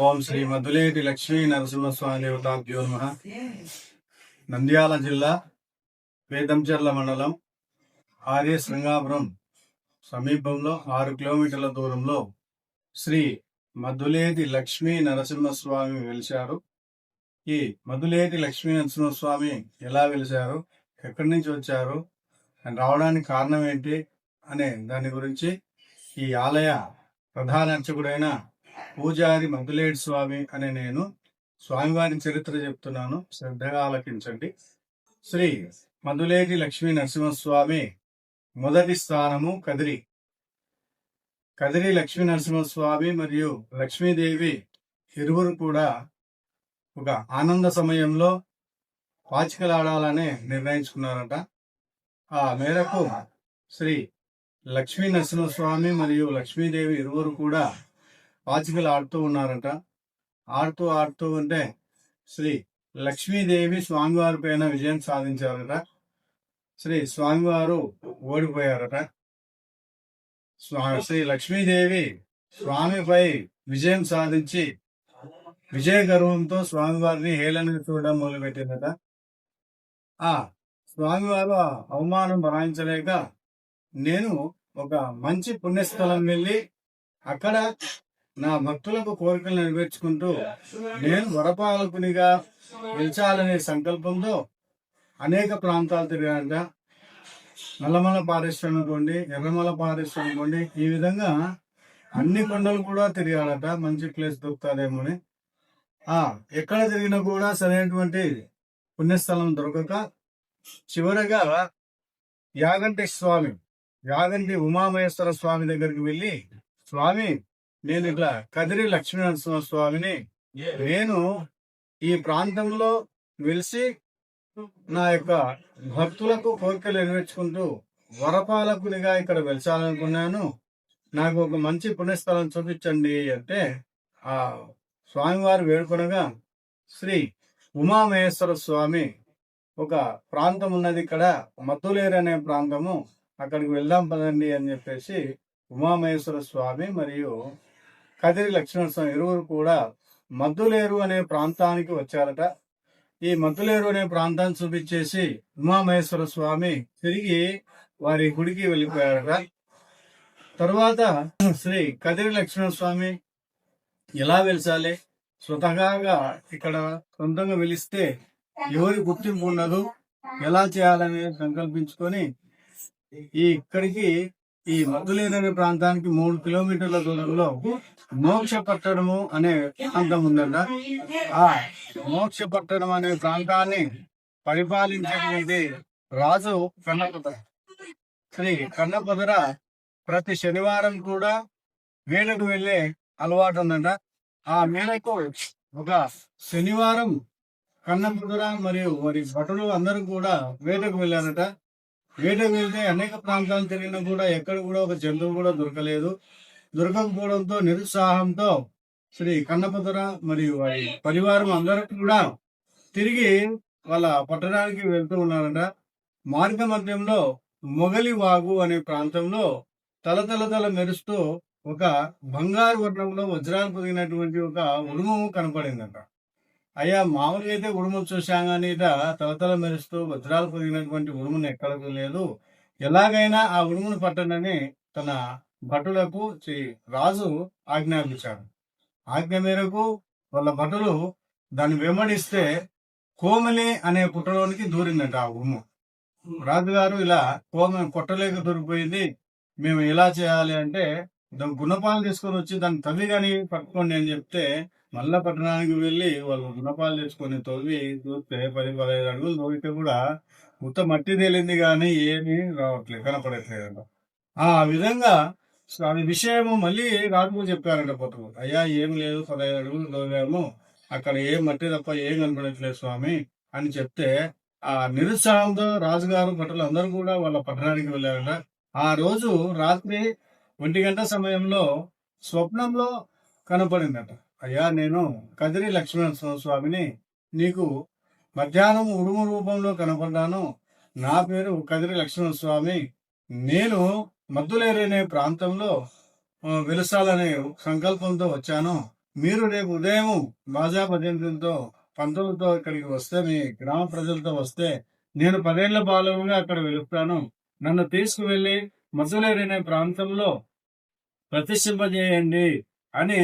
ఓం శ్రీ మధులేటి లక్ష్మీ నరసింహస్వామి దేవతాభ్యో నమ. నంద్యాల జిల్లా వేదంచెర్ల మండలం ఆర్య శృంగాపురం సమీపంలో ఆరు కిలోమీటర్ల దూరంలో శ్రీ మధులేటి లక్ష్మీ నరసింహస్వామి వెలిశారు. ఈ మధులేటి లక్ష్మీ నరసింహస్వామి ఎలా వెలిశారు? ఎక్కడి నుంచి వచ్చారు? రావడానికి కారణం ఏంటి? అనే దాని గురించి ఈ ఆలయ ప్రధాన అర్చకుడైన పూజారి మధులేటి స్వామి అనే నేను స్వామివారి చరిత్ర చెప్తున్నాను. శ్రద్ధగా ఆలకించండి. శ్రీ మధులేటి లక్ష్మీ నరసింహస్వామి మొదటి స్థానము కదిరి. కదిరి లక్ష్మీ నరసింహస్వామి మరియు లక్ష్మీదేవి ఇరువురు కూడా ఒక ఆనంద సమయంలో పాచికలాడాలని నిర్ణయించుకున్నారట. ఆ మేరకు శ్రీ లక్ష్మీ నరసింహస్వామి మరియు లక్ష్మీదేవి ఇరువురు కూడా పాచికలు ఆడుతూ ఉన్నారట. ఆడుతూ ఆడుతూ ఉంటే శ్రీ లక్ష్మీదేవి స్వామివారి పైన విజయం సాధించారట. శ్రీ స్వామివారు ఓడిపోయారట. స్వా- శ్రీ లక్ష్మీదేవి స్వామిపై విజయం సాధించి విజయ గర్వంతో స్వామివారిని హేళన చూడడం మొదలుపెట్టిందట. ఆ స్వామివారు అవమానం భరాయించలేక నేను ఒక మంచి పుణ్యస్థలం వెళ్ళి అక్కడ నా భక్తులకు కోరికలు నెరవేర్చుకుంటూ నేను వరపాలకునిగా గెలిచాలనే సంకల్పంతో అనేక ప్రాంతాలు తిరిగాక నల్లమల పారేశ్వరం అనుకోండి ఎర్రమల పారేశ్వరం అనుకోండి ఈ విధంగా అన్ని కొండలు కూడా తిరిగాడట. మంచి ప్లేస్ దొరుకుతాదేమో అని ఆ ఎక్కడ తిరిగినా కూడా సరైనటువంటి పుణ్యస్థలం దొరకక చివరగా యాగంటి స్వామి యాగంటి ఉమామహేశ్వర స్వామి దగ్గరికి వెళ్ళి స్వామి నేను ఇట్లా కదిరి లక్ష్మీనరసింహ స్వామిని నేను ఈ ప్రాంతంలో వెలిసి నా యొక్క భక్తులకు కోరికలు నెరవేర్చుకుంటూ వరపాలకునిగా ఇక్కడ వెలిసాలనుకున్నాను నాకు ఒక మంచి పుణ్యస్థలం చూపించండి అంటే ఆ స్వామివారు వేడుకొనగా శ్రీ ఉమామహేశ్వర స్వామి ఒక ప్రాంతం ఉన్నది ఇక్కడ. మత్తులేరు అనే ప్రాంతము. అక్కడికి వెళ్దాం పదండి అని చెప్పేసి ఉమామహేశ్వర స్వామి మరియు కదిరి లక్ష్మణ స్వామి ఇరువురు కూడా మద్దులేరు అనే ప్రాంతానికి వచ్చారట. ఈ మద్దులేరు అనే ప్రాంతాన్ని చూపించేసి ఉమామహేశ్వర స్వామి తిరిగి వారి గుడికి వెళ్ళిపోయారట. తరువాత శ్రీ కదిరి లక్ష్మణ స్వామి ఎలా వెలిసాలి? స్వతహాగా ఇక్కడ సొంతంగా వెలిస్తే ఎవరి గుర్తింపు ఉండదు. ఎలా చేయాలని సంకల్పించుకొని ఈ ఇక్కడికి ఈ మద్దులేరనే ప్రాంతానికి మూడు కిలోమీటర్ల దూరంలో మోక్ష పట్టణము అనే ప్రాంతం ఉందంట. ఆ మోక్ష పట్టణం అనే ప్రాంతాన్ని పరిపాలించేది రాజు కన్నపద శ్రీ కన్నపదర ప్రతి శనివారం కూడా వేలకు వెళ్ళే అలవాటు ఉందంట. ఆ మేరకు ఒక శనివారం కన్నపదర మరియు వారి భటులు అందరూ కూడా వేటకు వెళ్ళారట. వేటకు వెళ్తే అనేక ప్రాంతాలు తిరిగినా కూడా ఎక్కడ కూడా ఒక జంతువు కూడా దొరకలేదు. దొరకకపోవడంతో నిరుత్సాహంతో శ్రీ కన్నపదర మరియు వారి పరివారం అందరూ కూడా తిరిగి వాళ్ళ పట్టణానికి వెళ్తూ ఉన్నారంట. మార్గ మధ్యంలో మొగలి వాగు అనే ప్రాంతంలో తల తల తల మెరుస్తూ ఒక బంగారు వర్ణంలో వజ్రాలు పొదిగినటువంటి ఒక ఉరుము కనపడిందట. అయ్యా మామూలుగా అయితే ఉడుములు చూశాం కానీ తవతల తలతల మెరుస్తూ వజ్రాలు పొదిగినటువంటి ఉరుమును ఎక్కడకు లేదు. ఎలాగైనా ఆ ఉడుమును పట్టనని తన భటులకు శ్రీ రాజు ఆజ్ఞాపించాడు. ఆజ్ఞ మేరకు వాళ్ళ భటులు దాన్ని వెంబడిస్తే కోమలి అనే పుట్టలోనికి దూరిందట ఆ ఉరుము. రాజుగారు ఇలా కోమ కొట్టలేక దొరికిపోయింది మేము ఎలా చేయాలి అంటే దాని గుణపాలు తీసుకొని వచ్చి దాన్ని తల్లి కానీ పట్టుకోండి అని చెప్తే మళ్ళా పట్టణానికి వెళ్ళి వాళ్ళు గుణపాలు తెచ్చుకొని తవ్వి చూస్తే పది పదహైదు అడుగులు తోగితే కూడా ఉత్త మట్టి తేలింది కానీ ఏమీ రావట్లేదు కనపడట్లేదంట. ఆ విధంగా అది విషయము మళ్ళీ రాజుకు చెప్పారంట పొత్తు అయ్యా ఏం లేదు పదహైదు అడుగులు తోగాము అక్కడ ఏం మట్టి తప్ప ఏం కనపడట్లేదు స్వామి అని చెప్తే ఆ నిరుత్సాహంతో రాజుగారు భటులు అందరూ కూడా వాళ్ళ పట్టణానికి వెళ్ళారంట. ఆ రోజు రాత్రి ఒంటి గంట సమయంలో స్వప్నంలో కనపడిందట. అయ్యా నేను కదిరి లక్ష్మణ స్వామిని నీకు మధ్యాహ్నం ఉడుము రూపంలో కనపడ్డాను నా పేరు కదిరి లక్ష్మణ స్వామి నేను మద్దులేరనే ప్రాంతంలో ఆ, వెలుసాలనే సంకల్పంతో వచ్చాను. మీరు రేపు ఉదయం బాజా పద్దెనిమిదితో పంతులతో ఇక్కడికి వస్తే మీ గ్రామ ప్రజలతో వస్తే నేను పదేళ్ళ బాలుగా అక్కడ వెలుపుతాను. నన్ను తీసుకువెళ్ళి మద్దులేరనే ప్రాంతంలో ప్రతిష్ఠింపజేయండి అని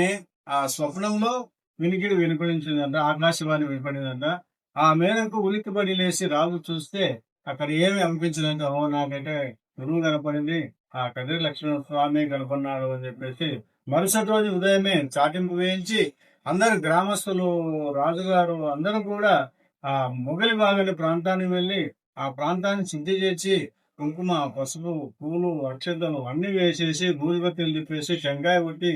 ఆ స్వప్నంలో వినికిడి వినిపడించిందంట ఆకాశవాణి వినపడిందంట ఆ మేరకు ఉలిక్కిపడి లేచి రాజు చూస్తే అక్కడ ఏమి అనిపించదంట ఓ నాకైతే గురువు కనపడింది. ఆ కదిరి లక్ష్మణ స్వామి కనపడినాడు అని చెప్పేసి మరుసటి రోజు ఉదయమే చాటింపు వేయించి అందరు గ్రామస్తులు రాజుగారు అందరూ కూడా ఆ మొగలి బాగలి ప్రాంతానికి వెళ్ళి ఆ ప్రాంతాన్ని చింత చేసి కుంకుమ పసుపు పూలు అక్షతలు అన్ని వేసేసి భూజపతిని తిప్పేసి టెంకాయ కొట్టి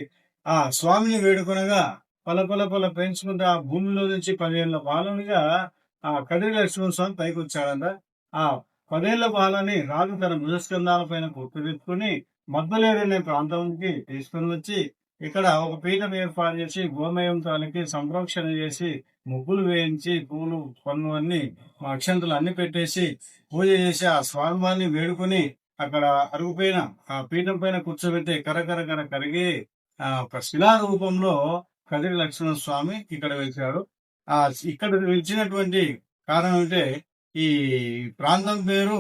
ఆ స్వామిని వేడుకొనగా పల పల పల పెంచుకుంటూ ఆ భూమిలో నుంచి పదేళ్ళ పాలనగా ఆ కదిరి లక్ష్మణ స్వామి పైకి వచ్చాడంట. ఆ పదేళ్ళ పాలని రాజు తన భుజస్కంధాల పైన గుర్తుపెట్టుకుని మద్దలేరు అనే ప్రాంతానికి తీసుకుని వచ్చి ఇక్కడ ఒక పీఠం ఏర్పాటు చేసి గోమయంతో అలికి సంరక్షణ చేసి ముగ్గులు వేయించి పూలు పన్ను అన్ని అక్షంతలు అన్ని పెట్టేసి పూజ చేసి ఆ స్వామివారిని వేడుకొని అక్కడ అరుగుపైన ఆ పీఠం పైన కూర్చోబెట్టి కరకర కర కరిగి ఒక శిలా రూపంలో కదిరి లక్ష్మణ స్వామి ఇక్కడ వెలిచారు ఆ ఇక్కడ వెలిచినటువంటి కారణం అంటే ఈ ప్రాంతం పేరు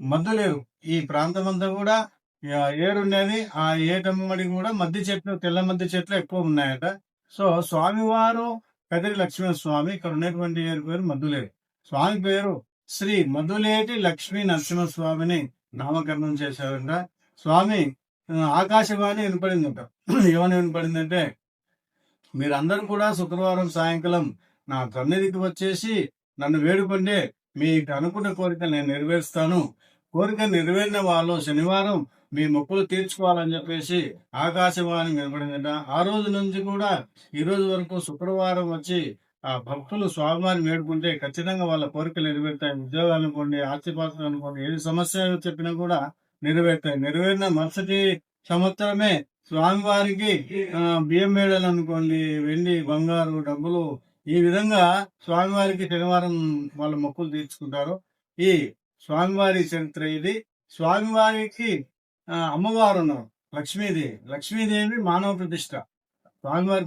మద్దులేరు ఈ ప్రాంతం అంతా కూడా ఆ, ఏరుండేది ఆ ఏటమ్మడి కూడా మద్ది చెట్లు తెల్ల మద్ది చెట్లు ఎక్కువ ఉన్నాయట. సో స్వామివారు కదిరి లక్ష్మణ స్వామి ఇక్కడ ఉన్నటువంటి ఏరు పేరు మద్దులేరు స్వామి పేరు శ్రీ మధులేటి లక్ష్మీ నరసింహస్వామిని నామకరణం చేశారంట. స్వామి ఆకాశవాణి ఆకాశవాణి వినపడిందంట. ఏమని వినపడిందంటే మీరందరూ కూడా శుక్రవారం సాయంకాలం నా సన్నిధికి వచ్చేసి నన్ను వేడుకుంటే మీకు అనుకున్న కోరిక నేను నెరవేరుస్తాను. కోరిక నెరవేరిన వాళ్ళు శనివారం మీ మొక్కులు తీర్చుకోవాలని చెప్పేసి ఆకాశవాణి వినపడిందట. ఆ రోజు నుంచి కూడా ఈ రోజు వరకు శుక్రవారం వచ్చి ఆ భక్తులు స్వామివారిని వేడుకుంటే ఖచ్చితంగా వాళ్ళ కోరికలు నెరవేరుతాయి ఉద్యోగాలు అనుకోండి ఆస్తిపాస్తులు అనుకోండి ఏది సమస్య చెప్పినా కూడా నెరవేర్తాయి నెరవేరిన మరుసటి సంవత్సరమే స్వామివారికి బియ్యం మేడలు అనుకోండి వెండి బంగారు డబ్బులు ఈ విధంగా స్వామివారికి శనివారం వాళ్ళ మొక్కులు తీర్చుకుంటారు. ఈ స్వామివారి చరిత్ర ఇది. స్వామివారికి అమ్మవారు ఉన్నారు లక్ష్మీదేవి. లక్ష్మీదేవి మానవ ప్రతిష్ట. స్వామివారి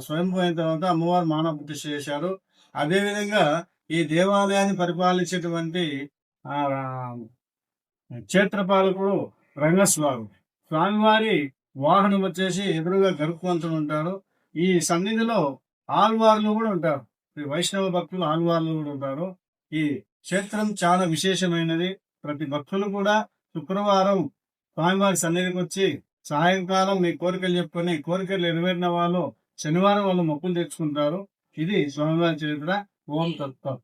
స్వయంభూ అయిన తర్వాత అమ్మవారు మానవ ప్రతిష్ఠ చేశారు. అదేవిధంగా ఈ దేవాలయాన్ని పరిపాలించేటువంటి ఆ క్షేత్రపాలకుడు రంగస్వామి. స్వామివారి వాహనం వచ్చేసి ఎదురుగా గరుత్మంతుడు ఉంటారు ఈ సన్నిధిలో ఆల్వార్లు కూడా ఉంటారు. ఈ వైష్ణవ భక్తులు ఆల్వార్లు కూడా ఉంటారు. ఈ క్షేత్రం చాలా విశేషమైనది. ప్రతి భక్తులు కూడా శుక్రవారం స్వామివారి సన్నిధికి వచ్చి సాయంకాలం మీ కోరికలు చెప్పుకొని కోరికలు నెరవేరిన వాళ్ళు శనివారం వాళ్ళు మొక్కులు తెచ్చుకుంటారు. ఇది స్వామివారి చరిత్ర. ఓం తత్వం